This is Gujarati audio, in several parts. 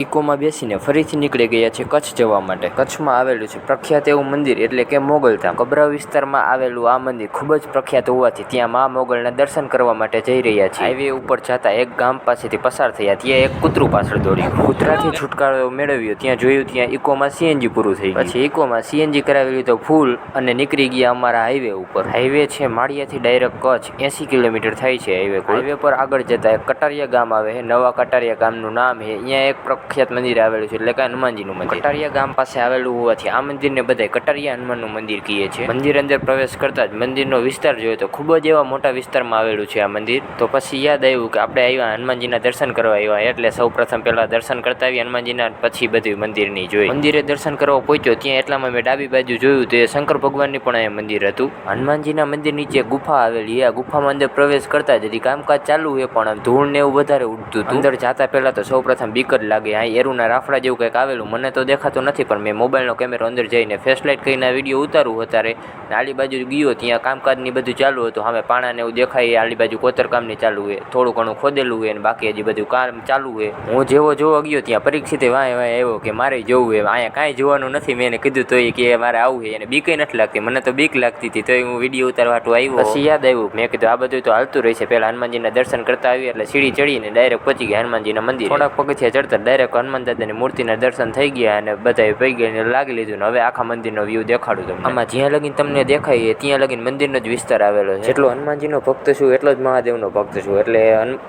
ઇકોમાં બેસીને ફરીથી નીકળી ગયા છે કચ્છ જવા માટે. કચ્છમાં આવેલું છે પ્રખ્યાત એવું મંદિર એટલે કે મોગલધામ કબરા વિસ્તારમાં આવેલું આ મંદિર ખૂબ જ પ્રખ્યાત હોવાથી ત્યાં મા મોગલના દર્શન કરવા માટે જઈ રહ્યા છે. હાઈવે ઉપર જતા એક ગામ પાસેથી પસાર થયા, ત્યાં એક કૂતરું પાછળ દોડ્યું. કૂતરાથી છુટકારો મેળવ્યો. ત્યાં જોયું, ત્યાં ઇકોમાં સીએનજી પૂરું થઈ ગયું. પછી ઇકોમાં સીએનજી કરાવેલી તો ફૂલ અને નીકળી ગયા અમારા હાઈવે ઉપર. હાઈવે છે માળિયાથી ડાયરેક્ટ કચ્છ, એસી કિલોમીટર થાય છે હાઈવે હાઈવે પર આગળ જતા એક કટારિયા ગામ આવે છે. નવા કટારિયા ગામનું નામ છે. અહીંયા એક પ્રખ્યાત મંદિર આવેલું છે, એટલે કે હનુમાનજીનું મંદિર. કટારિયા ગામ પાસે આવેલું હોવાથી આ મંદિરને બધાય કટારિયા હનુમાનનું મંદિર કહે છે મંદિર અંદર પ્રવેશ કરતા જ મંદિરનો વિસ્તાર જોયો તો ખૂબ જ એવા મોટા વિસ્તારમાં આવેલું છે આ મંદિર. તો પછી યાદ આવ્યું કે આપણે આવ્યા હનુમાનજીના દર્શન કરવા આવ્યા એટલે સૌ પ્રથમ પહેલાં દર્શન કરતા આવી હનુમાનજીના, પછી બધું મંદિરની જોઈ. મંદિરે દર્શન કરવા પહોંચ્યો ત્યાં એટલામાં મેં ડાબી બાજુ જોયું તો તે શંકર ભગવાનની પણ અહીંયા મંદિર હતું. હનુમાનજીના મંદિર નીચે ગુફા આવેલી આ ગુફામાં અંદર પ્રવેશ કરતા જ હતી કામકાજ ચાલુ હોય પણ ધૂળ ને એવું વધારે ઉડતું અંદર જાતા પહેલા તો સૌ પ્રથમ બીક જ લાગે. આ એરુના રાફડા જેવું કંઈક આવેલું મને તો દેખાતું નથી પણ મેં મોબાઈલનો કેમેરો અંદર જઈને ફ્લેશલાઇટ કરીને વીડિયો ઉતારું અત્યારે. આલી બાજુ ગયો ત્યાં કામકાજની બધું ચાલુ હતું સામે પાણાને એવું દેખાય આલી બાજુ કોતરકામની ચાલુ હોય થોડું ઘણું ખોદેલું હોય અને બાકી હજી બધું કામ ચાલુ હોય. હું જેવો જોવા ગયો ત્યાં પરીક્ષિતે વાંય વાંય આવ્યો કે મારે જવું છે અહીંયા કાંઈ જોવાનું નથી મેં એને કીધું તો એ કે મારે આવું છે એને બીક નથી લાગતી મને તો બીક લાગતી હતી તો હું વીડિયો ઉતારવા હાટુ આવ્યો. પછી યાદ આવ્યું મેં કીધું આ બધું તો હાલતું રહેશે પહેલાં હનુમાનજીના દર્શન કરતા આવી એટલે સીડી ચડીને ડાયરેક્ટ પહોંચી ગયા હનુમાનજીના મંદિર. થોડાક પગથિયા ચડતા ડાયરેક્ટ હનુમાન દાદાની મૂર્તિના દર્શન થઈ ગયા અને બધાએ પૈ ગઈને લાગી લીધું ને હવે આખા મંદિરનો વ્યૂ દેખાડું તમને. આમાં જ્યાં લગીને તમને દેખાય ત્યાં લગીને મંદિરનો જ વિસ્તાર આવેલો છે. જેટલો હનુમાનજીનો ભક્ત છું એટલો જ મહાદેવનો ભક્ત છું. એટલે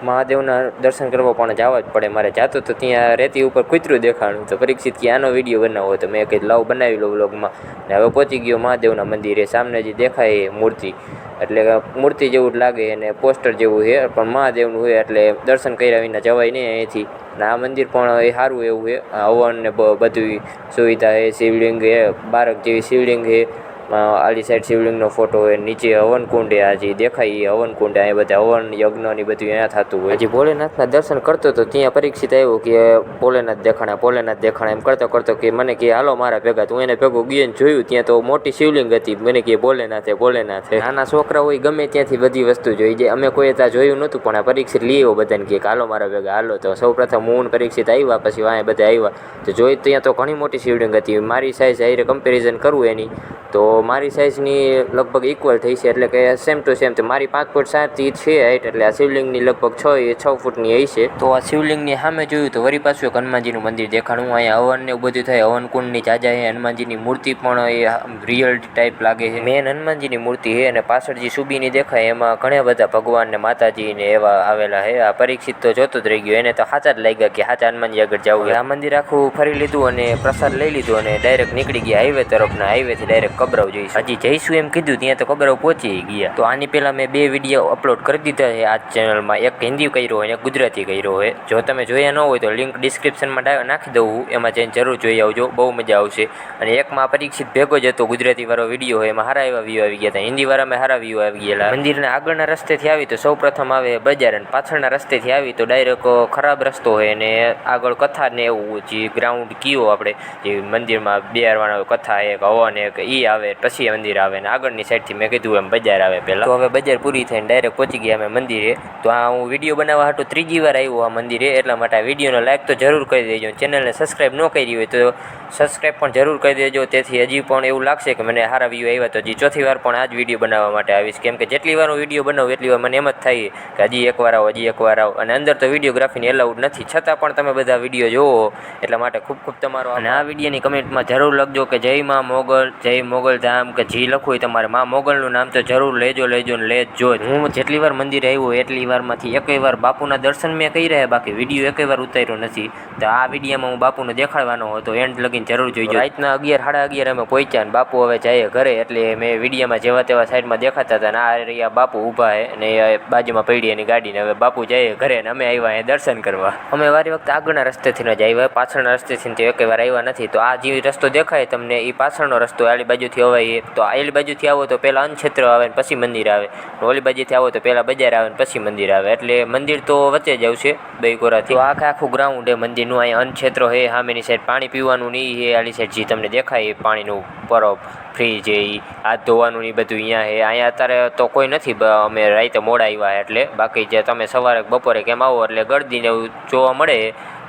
મહાદેવના દર્શન કરવા પણ જવા જ પડે મારે. જાતો તો ત્યાં રેતી ઉપર કૂતરું દેખાણું તો પરીક્ષિત કે આનો વીડિયો બનાવો તો મેં કંઈ લાવ બનાવી લો વ્લોગમાં ને હવે પહોંચી ગયો મહાદેવના મંદિરે. સામે જે દેખાય મૂર્તિ. એટલે મૂર્તિ જેવું જ લાગે અને પોસ્ટર જેવું છે, પણ મહાદેવનું છે એટલે દર્શન કર્યા વિના જવાય નહીં અહીંથી. ને આ મંદિર પણ એ સારું એવું છે. હવન ને બધી સુવિધા છે, શિવલિંગ છે, બારક જેવી શિવલિંગ છે. આલી સાઈડ શિવલિંગનો ફોટો હોય નીચે હવન કુંડ આ જે દેખાય એ હવન કુંડ અહીંયા બધા હવન યજ્ઞ ને બધું અહીંયા થતું હોય. હજી ભોલેનાથના દર્શન કરતો તો ત્યાં પરીક્ષિત આવ્યો કે ભોલેનાથ દેખાણા ભોલેનાથ દેખાણા એમ કરતો કરતો કે મને કે હાલો મારા ભેગા તું એને ભેગો ગયો ને જોયું ત્યાં તો મોટી શિવલિંગ હતી. મને કે ભોલેનાથે ભોલેનાથે. નાના છોકરા હોય ગમે ત્યાંથી બધી વસ્તુ જોઈ જાય. અમે કોઈ ત્યાં જોયું નહોતું પણ આ પરીક્ષિત લઈ આવ્યો બધાને કે હાલો મારા ભેગા હાલો. તો સૌ પ્રથમ હું પરીક્ષિત આવ્યા પછી વાંય બધા આવ્યા. તો જોઈ ત્યાં તો ઘણી મોટી શિવલિંગ હતી. મારી સાઈઝ હારે કમ્પેરિઝન કરવું એની. તો મારી સાઇઝની લગભગ ઇક્વલ થઈ છે, એટલે કે સેમ ટુ સેમ તો મારી પાંચ ફૂટ સાત ઇંચ છે હાઈટ એટલે આ શિવલિંગની લગભગ છ એ છ ફૂટની હઈ છે તો આ શિવલિંગની સામે જોયું તો વળી પાછું એક હનુમાનજીનું મંદિર દેખાણું અહીંયા હવન ને બધું થાય હવન કુંડની જાજા છે, હનુમાનજીની મૂર્તિ પણ એ રિયલ ટાઈપ લાગે છે. મેન હનુમાનજીની મૂર્તિ છે અને પાછળ જે સુબીની દેખાય, એમાં ઘણા બધા ભગવાન ને માતાજી ને એવા આવેલા છે. આ પરીક્ષિત તો જોતો જ રહી ગયો, એને તો સાચા જ લાગ્યા કે સાચા હનુમાનજી આગળ જવું આ મંદિર આખું ફરી લીધું અને પ્રસાદ લઈ લીધો અને ડાયરેક્ટ નીકળી ગયા હાઈવે તરફના હાઈવેથી ડાયરેક્ટ કબરાવ જઈશું હજી જઈશું એમ કીધું, ત્યાં તો કબરાવ પહોંચી ગયા. તો આની પહેલાં મેં બે વીડિયો અપલોડ કરી દીધા છે આ ચેનલમાં એક હિન્દી કર્યો હોય એક ગુજરાતી કર્યો હોય. જો તમે જોયા ન હોય તો લિંક ડિસ્ક્રિપ્શનમાં નાખી દઉં એમાં જઈને જરૂર જોઈ આવજો, બહુ મજા આવશે. અને એકમાં પરીક્ષિત ભેગો જ હતો ગુજરાતી વાળો વીડિયો હોય, એમાં સારા એવા વ્યૂ આવી ગયા હતા. હિન્દી વાળામાં સારા વ્યૂ આવી ગયેલા. મંદિરના આગળના રસ્તેથી આવી તો સૌ પ્રથમ આવે બજાર અને પાછળના રસ્તેથી આવી તો ડાયરેક્ટ ખરાબ રસ્તો હોય અને આગળ કથા ને એવું, જે ગ્રાઉન્ડ કયો આપણે, જે મંદિરમાં બેહારવાનો કથા એક, હવન એક, ઈ આવે. પછી મંદિર આવે ને આગળની સાઈડથી મેં કીધું એમ બજાર આવે પહેલાં. તો હવે બજાર પૂરી થઈને ડાયરેક્ટ પહોંચી ગયા અમે મંદિરે. તો આ હું વીડિયો બનાવવા હાટું ત્રીજી વાર આવ્યો આ મંદિરે, એટલા માટે આ વિડીયોને લાઈક તો જરૂર કરી દેજો ચેનલને સબસ્ક્રાઈબ ન કરી હોય તો સબસ્ક્રાઈબ પણ જરૂર કરી દેજો. તેથી હજી પણ એવું લાગશે કે મને સારા વ્યૂ આવ્યા તો હજી ચોથી વાર પણ આ જ વીડિયો બનાવવા માટે આવીશ. કેમ કે જેટલી વાર હું વીડિયો બનાવું એટલી વાર મને એમ જ થાય કે હજી એકવાર આવો, હજી એકવાર આવો. અને અંદર તો વિડીયોગ્રાફીને એલાઉડ નથી. છતાં પણ તમે બધા વીડિયો જોવો એટલા માટે ખૂબ ખૂબ તમારો અને આ વિડીયોની કમેન્ટમાં જરૂર લખજો કે જય માં મોગલ, જય મોગલ ધામ, કે જી લખવું હોય તમારે માં મોગલનું નામ તો જરૂર લેજો લેજો ને લેજો હું જેટલી વાર મંદિરે આવ્યો એટલી વારમાંથી એકેય વાર બાપુના દર્શન મેં કહી રહ્યા બાકી વીડિયો એકેય વાર ઉતાર્યો નથી. તો આ વિડીયોમાં હું બાપુને દેખાડવાનો હતો એન્ડ લગીને જરૂર જોઈજો. રાતના અગિયાર સાડા અગિયાર અમે પહોંચ્યા ને બાપુ હવે જાય ઘરે એટલે મેં વિડીયોમાં જેવા તેવા સાઈડમાં દેખાતા હતા ને આ રહ્યા બાપુ ઊભા છે ને એ બાજુમાં પડી એની ગાડીને. હવે બાપુ જાય ઘરે ને અમે આવ્યા એ દર્શન કરવા. અમે વારી વખતે આગળના રસ્તેથી ન જ આવ્યા. પાછળના રસ્તેથી તો એકે વાર આવ્યા નથી. તો આ જે રસ્તો દેખાય તમને એ પાછળનો રસ્તો આલી બાજુથી અવાય તો આલી બાજુથી આવો તો પહેલાં અન્નક્ષેત્ર આવે ને પછી મંદિર આવે. ઓલી બાજુથી આવો તો પહેલાં બજાર આવે ને પછી મંદિર આવે. એટલે મંદિર તો વચ્ચે જ આવશે બે કોરાથી આખે આખું ગ્રાઉન્ડ એ મંદિરનું અહીંયા અન્નક્ષેત્ર હે સામેની સાઈડ પાણી પીવાનું ને એ આલી સાઈડ જે તમને દેખાય એ પાણીનું પરબ ફ્રી જે ઈ હાથ ધોવાનું ને એ બધું અહીંયા છે અહીંયા અત્યારે તો કોઈ નથી અમે રાતે મોડા આવ્યા એટલે. બાકી જે તમે સવારે બપોરે કેમ આવો એટલે ગળદીને જોવા મળે.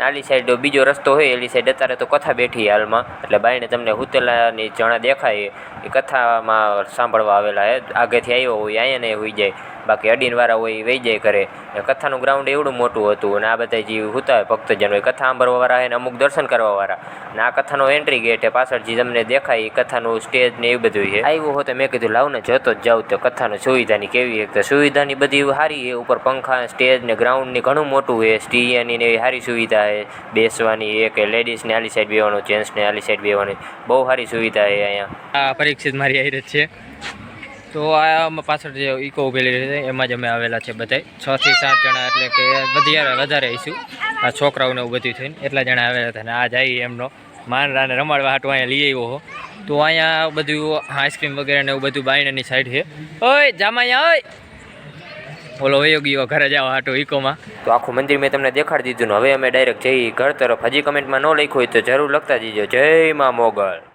આલી સાઈડ બીજો રસ્તો હોય, એલી સાઈડ અત્યારે તો કથા બેઠી હાલમાં. એટલે બાઈને તમને હુતેલાની જણા દેખાય. એ કથામાં સાંભળવા આવેલા છે આગેથી આવ્યો હોય, અહીંયા ને હોઈ જાય. બાકી અડીનવાળા હોય એ વહી જાય ઘરે. કથાનું ગ્રાઉન્ડ એવડું મોટું હતું અને આ બધા જે હુતા હોય ભક્તજનો, એ કથા સાંભળવાવાળા હોય ને અમુક દર્શન કરવાવાળા ને આ કથાનો એન્ટ્રી ગેટ એ પાછળ જે તમને દેખાય એ કથાનું સ્ટેજ ને એવું બધું છે. આવ્યો હોતો મેં કીધું, લાવ ને જતો જ જાઉં તો કથાની સુવિધાની કેવી એક તો સુવિધાની બધી સારી છે. ઉપર પંખા, સ્ટેજ ને ગ્રાઉન્ડની ઘણું મોટું છે. સ્ટીયાની ને એવી સારી સુવિધા છે. બેસવાની એક લેડીઝને આલી સાઈડ બેવાનું જેન્ટ્સને આલી સાઈડ બેવાની બહુ સારી સુવિધા છે અહીંયા. આ પરીક્ષિત મારી આવી છે. તો આ પાછળ જે ઇકો ઉભેલી છે, એમાં જ અમે આવેલા છે બધાય. છ થી સાત જણા એટલે કે વધારે વધારે આવીશું. આ છોકરાઓને બધું થઈને એટલા જણા આવેલા હતા ને આ જાય એમનો. માંડરાને રમાડવા હાટવા અહીંયા લઈ આવ્યો હો. તો અહીંયા બધું આઈસ્ક્રીમ વગેરે ને એવું બધું બાયણાની સાઈડ છે. ઓય જામાયા ઓય! ઓલો વયો ગયો, ઘરે જવા હાટું ઇકોમાં તો આખું મંદિર મેં તમને દેખાડી દીધું ને હવે અમે ડાયરેક્ટ જઈ ઘર તરફ. હજી કમેન્ટમાં ન લખ્યું હોય તો જરૂર લખતા જઈજો. જય માં મોગલ.